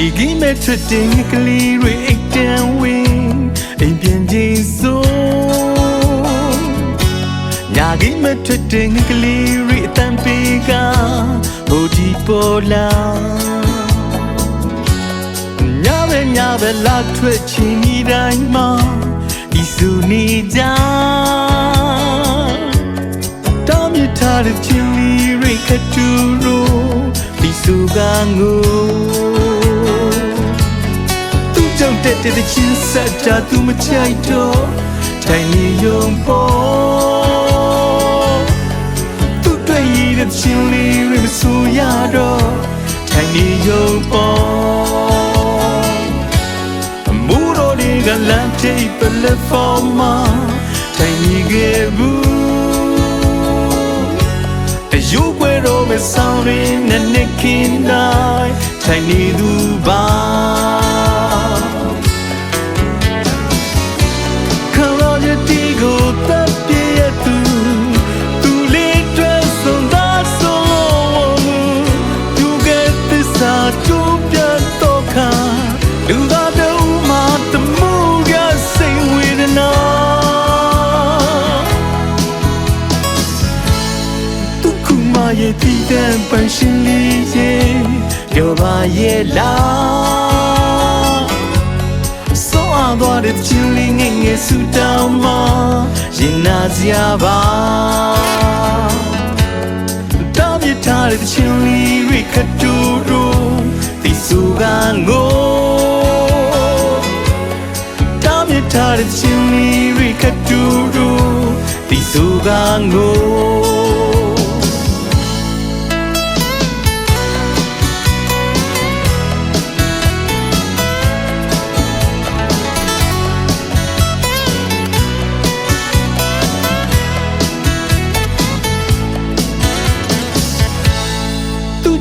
နေကြီးမဲ့ထွက်တဲ့ကလေးတွေအိတ်တန်ဝင်းအိမ်ပြန်ချင်းစိုးညာကြီးမဲ့ထွက်တဲ့ကလေးတွေအတန်ပေးကဟိုဒီပေါ်လာညာပဲညာပဲလာထွက်ချင်ဒီတိုင်းမှာဒီစုနေကြတောင်းမြထားတဲ့ချင်းလေးတွေခတူရိုဒီစုကငို တက်တဲ့ချင်းဆက်တာသူမချိုက်တော့ထိုင်နေရုံပေါ်သူတွေ့ရတဲ့ချင်းလေးတွေမဆိုရတော့ထိုင်နေရုံပေါ်အမှုတော်တွေကလမ်းထိပ်ပလက်ဖော်မှာထိုင်နေခဲ့ဘူးတယူွယ်တော့မဆောင်ရင်းနဲ့နေကင်းတိုင်းထိုင်နေသူပါ မရဲ့တည်တံပန်းရှင်လေးရဲ့ပြောပါရဲ့လားစောအားသွားတဲ့ချင်းလေးငယ်ငယ်ဆူတောင်းမရင်နာစရာပါတောင်းပြထားတဲ့ချင်းလေးတွေခတူတူဒီစုကငိုတောင်းပြထားတဲ့ချင်းလေးတွေခတူတူဒီစုကငို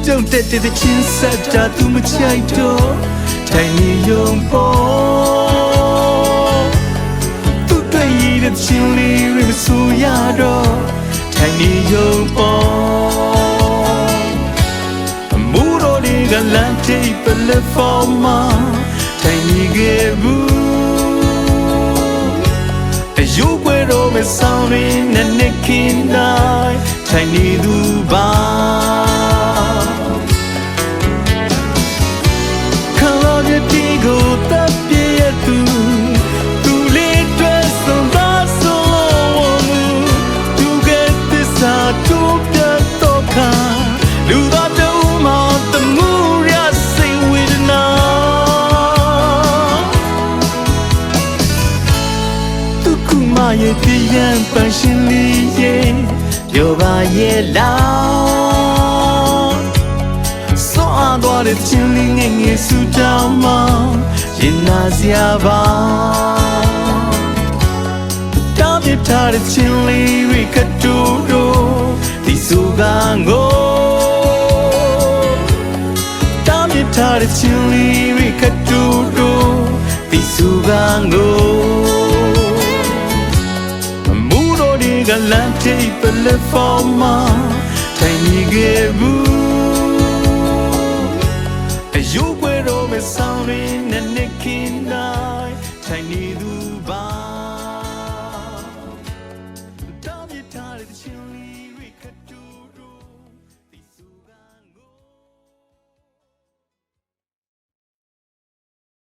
သူကြောင့်တက်တဲ့ချင်းဆက်တာသူမချိုက်တော့ထိုင်နေရုံပေါ်သူတွေ့ရတဲ့ချင်းလေးတွေမဆိုရတော့ထိုင်နေရုံပေါ်အမှုတော်တွေကလမ်းထိပ်ပလက်ဖော်မှာထိုင်နေခဲ့ဘူးတယူွယ်တော့မဆောင်ရင်းနဲ့နေကင်းတိုင်းထိုင်နေသူပါ ရဲ့ပြည့်ရန်ပန်းရှင်လေးရဲ့ပြောပါရဲ့လားစောအားသွားတဲ့ချင်းလေးငယ်ငယ်ဆူတောင်းမရင်နာစရာပါတောင်းပြထားတဲ့ချင်းလေးတွေကတူတော့ဒီစုကငိုတောင်းပြထားတဲ့ချင်းလေးတွေကတူတော့ဒီစုကငို teipele forma ge bu E yo guero me saurine